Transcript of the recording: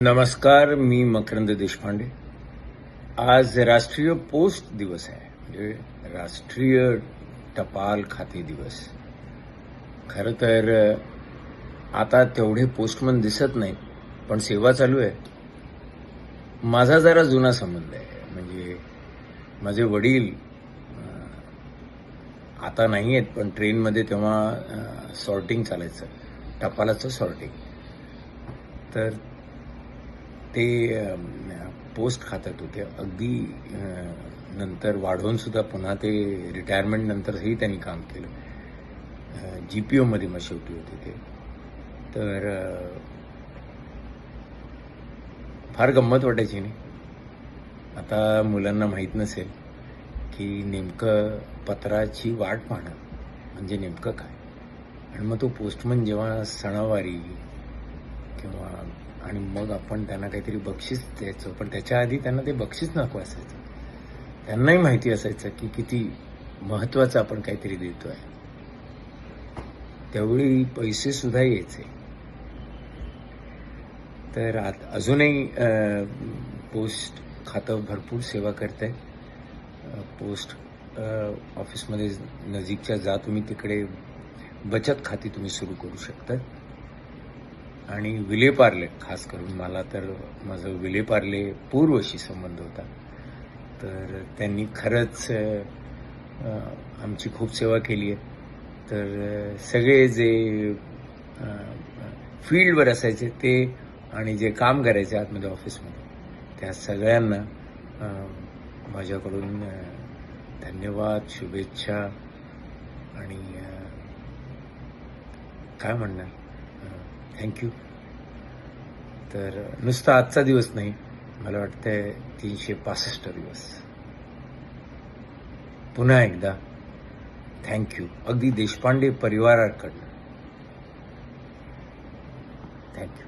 नमस्कार मी मकरंद देशपांडे. आज राष्ट्रीय पोस्ट दिवस आहे म्हणजे राष्ट्रीय टपाल खाते दिवस. खरं तर आता तेवढे पोस्टमन दिसत नाही पण सेवा चालू आहे. माझा जरा जुना संबंध आहे म्हणजे माझे वडील आता नाही आहेत पण ट्रेनमध्ये तेव्हा सॉर्टिंग चालायचं टपालाचं सॉर्टिंग तर ते पोस्ट खात्यात होते. अगदी नंतर वाढवून सुद्धा पुन्हा ते रिटायरमेंट नंतरही त्यांनी काम केलं. जी पी ओमध्ये मग शेवटी होते ते. तर फार गंमत वाटायची नाही. आता मुलांना माहीत नसेल की नेमकं पत्राची वाट पाहणं म्हणजे नेमकं काय? आणि मग तो पोस्टमन जेव्हा सणावारी किंवा आणि मग आपण त्यांना काहीतरी बक्षीस द्यायचो पण त्याच्या आधी त्यांना ते बक्षीस नको असायचं. त्यांनाही माहिती असायचं की किती महत्वाचं आपण काहीतरी देतोय. त्यावेळी पैसे सुद्धा यायचे. तर आत अजूनही पोस्ट खातं भरपूर सेवा करत आहे पोस्ट ऑफिसमध्ये नजीकच्या जा तुम्ही तिकडे बचत खाती तुम्ही सुरू करू शकता. आणि विलेपार्ले खास करून मला तर माझं विलेपार्ले पूर्वशी संबंध होता. तर त्यांनी खरंच आमची खूप सेवा केली आहे. तर सगळे जे फील्डवर असायचे ते आणि जे काम करायचे आतमध्ये ऑफिसमध्ये त्या सगळ्यांना माझ्याकडून धन्यवाद शुभेच्छा आणि काय म्हणणार? थँक्यू तर नुसता आजचा दिवस नाही मला वाटतंय तीनशे पासष्ट दिवस. पुन्हा एकदा थँक्यू अगदी देशपांडे परिवाराकडनं. थँक्यू